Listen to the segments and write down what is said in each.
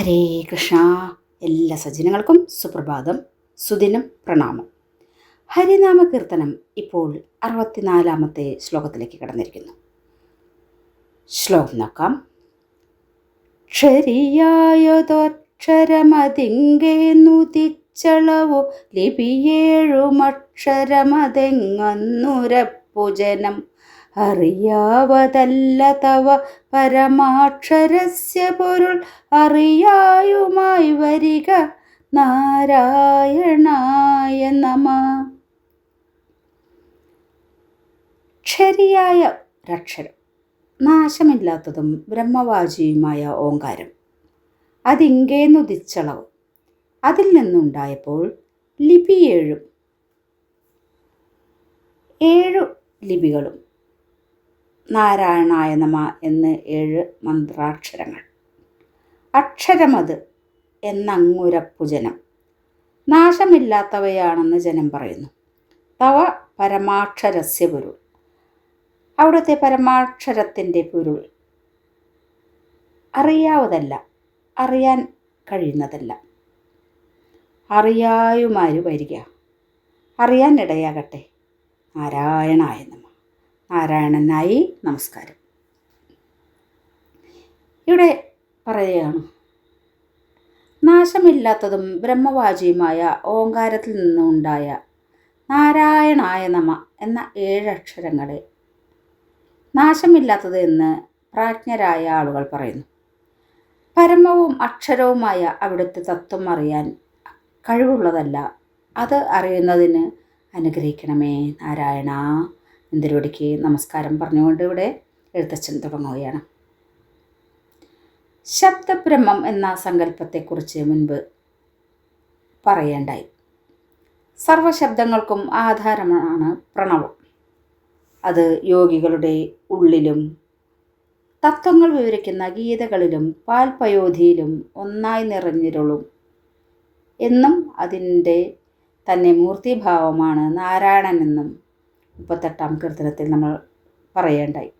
ഹരേ കൃഷ്ണ. എല്ലാ സജ്ജനങ്ങൾക്കും സുപ്രഭാതം. സുദിനം പ്രണാമം. ഹരിനാമ കീർത്തനം ഇപ്പോൾ അറുപത്തിനാലാമത്തെ ശ്ലോകത്തിലേക്ക് കടന്നിരിക്കുന്നു. ശ്ലോകം നോക്കാം. ക്ഷരിയായതൊക്ഷരമതിങ്കേന്നുതിച്ചളവു ലിപിയേഴുമക്ഷരമതെങ്ങന്നുരപ്പുജനം. അറിയാവതല്ല തവ പരമാക്ഷരസ്യ പൊരുൾ. അറിയായുമായി വരിക നാരായണായ നമ. ക്ഷരിയായ ഒരക്ഷരം നാശമില്ലാത്തതും ബ്രഹ്മവാചിയുമായ ഓങ്കാരം അതിങ്കേന്നുദിച്ചളവ്. അതിൽ നിന്നുണ്ടായപ്പോൾ ലിപി ഏഴും ഏഴു ലിപികളും നാരായണായ നമ എന്ന് ഏഴ് മന്ത്രാക്ഷരങ്ങൾ. അക്ഷരമത് എന്നങ്ങുരപ്പുജനം. നാശമില്ലാത്തവയാണെന്ന് ജനം പറയുന്നു. തവ പരമാക്ഷരസ്യ പൊരുൾ. അവിടുത്തെ പരമാക്ഷരത്തിന്റെ പൊരുൾ അറിയാവതല്ല അറിയാൻ കഴിയുന്നതല്ല. അറിയായുമാര് വരിക അറിയാൻ ഇടയാകട്ടെ നാരായണായ നമ. നാരായണനായി നമസ്കാരം. ഇവിടെ പറയുകയാണ്. നാശമില്ലാത്തതും ബ്രഹ്മവാചിയുമായ ഓങ്കാരത്തിൽ നിന്നുണ്ടായ നാരായണായ നമ എന്ന ഏഴക്ഷരങ്ങളെ നാശമില്ലാത്തത് എന്ന് പ്രാജ്ഞരായ ആളുകൾ പറയുന്നു. പരമവും അക്ഷരവുമായ അവിടുത്തെ തത്വം അറിയാൻ കഴിവുള്ളതല്ല. അത് അറിയുന്നതിന് അനുഗ്രഹിക്കണമേ നാരായണ. ഇന്ദിരവടിക്ക് നമസ്കാരം പറഞ്ഞുകൊണ്ട് ഇവിടെ എഴുത്തച്ഛൻ തുടങ്ങുകയാണ്. ശബ്ദബ്രഹ്മം എന്ന സങ്കല്പത്തെക്കുറിച്ച് മുൻപ് പറയേണ്ടായി. സർവശബ്ദങ്ങൾക്കും ആധാരമാണ് പ്രണവം. അത് യോഗികളുടെ ഉള്ളിലും തത്വങ്ങൾ വിവരിക്കുന്ന ഗീതകളിലും പാൽപയോധിയിലും ഒന്നായി നിറഞ്ഞിരുളും എന്നും അതിന്റെ തന്നെ മൂർത്തിഭാവമാണ് നാരായണനെന്നും മുപ്പത്തെട്ടാം കീർത്തനത്തിൽ നമ്മൾ പറയേണ്ടായി.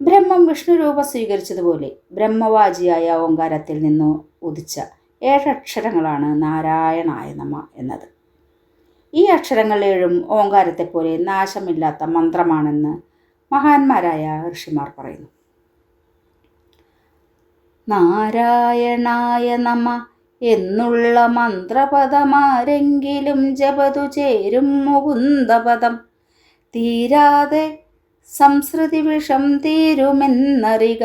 ബ്രഹ്മം വിഷ്ണു രൂപം സ്വീകരിച്ചതുപോലെ ബ്രഹ്മവാജിയായ ഓങ്കാരത്തിൽ നിന്ന് ഉദിച്ച ഏഴക്ഷരങ്ങളാണ് നാരായണായ നമ എന്നത്. ഈ അക്ഷരങ്ങൾ ഏഴും ഓങ്കാരത്തെപ്പോലെ നാശമില്ലാത്ത മന്ത്രമാണെന്ന് മഹാന്മാരായ ഋഷിമാർ പറയുന്നു. നാരായണായ നമ എന്നുള്ള മന്ത്രപദമാരെങ്കിലും ജപതു ചേരും മുകുന്ദപദം തീരാതെ സംസ്കൃതി വിഷം തീരുമെന്നറിക.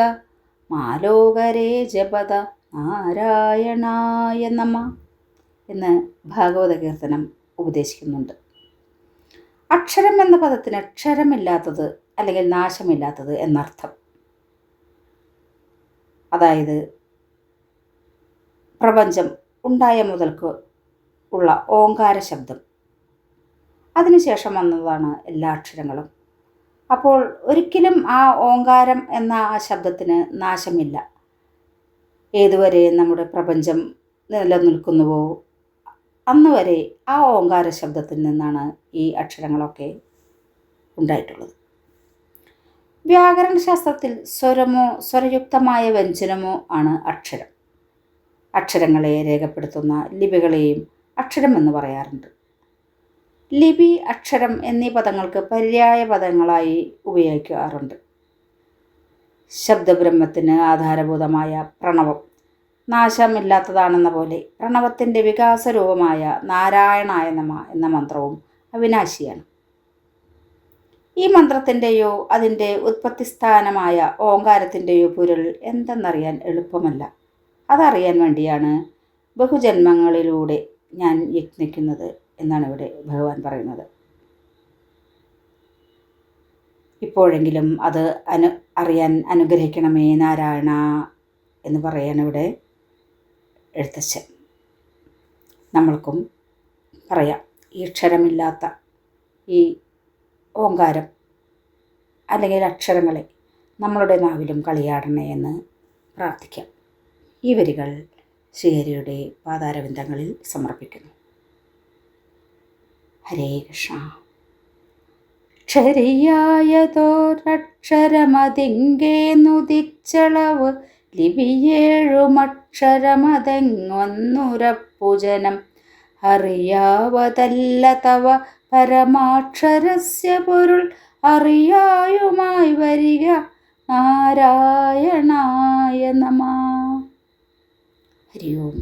മാലോകരേ ജപത നാരായണായ നമ എന്ന് ഭാഗവത കീർത്തനം ഉപദേശിക്കുന്നുണ്ട്. അക്ഷരം എന്ന പദത്തിന് അക്ഷരമില്ലാത്തത് അല്ലെങ്കിൽ നാശമില്ലാത്തത് എന്നർത്ഥം. അതായത് പ്രപഞ്ചം ഉണ്ടായ മുതൽക്ക് ഉള്ള ഓങ്കാര ശബ്ദം. അതിനുശേഷം വന്നതാണ് എല്ലാ അക്ഷരങ്ങളും. അപ്പോൾ ഒരിക്കലും ആ ഓങ്കാരം എന്ന ആ ശബ്ദത്തിന് നാശമില്ല. ഏതുവരെ നമ്മുടെ പ്രപഞ്ചം നിലനിൽക്കുന്നുവോ അന്ന് വരെ ആ ഓങ്കാര ശബ്ദത്തിൽ നിന്നാണ് ഈ അക്ഷരങ്ങളൊക്കെ ഉണ്ടായിട്ടുള്ളത്. വ്യാകരണശാസ്ത്രത്തിൽ സ്വരമോ സ്വരയുക്തമായ വ്യഞ്ജനമോ ആണ് അക്ഷരം. അക്ഷരങ്ങളെ രേഖപ്പെടുത്തുന്ന ലിപികളെയും അക്ഷരം എന്ന് പറയാറുണ്ട്. ലിപി അക്ഷരം എന്നീ പദങ്ങൾക്ക് പര്യായ പദങ്ങളായി ഉപയോഗിക്കാറുണ്ട്. ശബ്ദബ്രഹ്മത്തിന് ആധാരഭൂതമായ പ്രണവം നാശമില്ലാത്തതാണെന്ന പോലെ പ്രണവത്തിന്റെ വികാസരൂപമായ നാരായണായ നമ എന്ന മന്ത്രവും അവിനാശിയാണ്. ഈ മന്ത്രത്തിന്റെയോ അതിന്റെ ഉത്പത്തിസ്ഥാനമായ ഓങ്കാരത്തിന്റെയോ പൊരുൾ എന്തെന്നറിയാൻ എളുപ്പമല്ല. അതറിയാൻ വേണ്ടിയാണ് ബഹുജന്മങ്ങളിലൂടെ ഞാൻ യത്നിക്കുന്നത് എന്നാണ് ഇവിടെ ഭഗവാൻ പറയുന്നത്. ഇപ്പോഴെങ്കിലും അത് അനു അറിയാൻ അനുഗ്രഹിക്കണമേ നാരായണ എന്ന് പറയാണ് ഇവിടെ എഴുത്തച്ഛൻ. നമ്മൾക്കും പറയാം ഈ അക്ഷരമില്ലാത്ത ഈ ഓങ്കാരം അല്ലെങ്കിൽ അക്ഷരങ്ങളെ നമ്മളുടെ നാവിലും കളിയാടണേ എന്ന് പ്രാർത്ഥിക്കാം. ഈ വരികൾ ശ്രീഹരിയുടെ പാതാരവിന്ദങ്ങളിൽ സമർപ്പിക്കുന്നു. ഹരേ കൃഷ്ണ. ക്ഷരിയായതോരക്ഷരമതിങ്കേന്നുദിച്ചളവ് ലിപിയേഴുമക്ഷരമതെങ്ങൊന്നുരപ്പുജനം അറിയാവതല്ല തവ പരമാക്ഷരസ്യ പൊരുൾ അറിയായുമായി വരിക. നാരായണായ നമ. ഹരി ഓം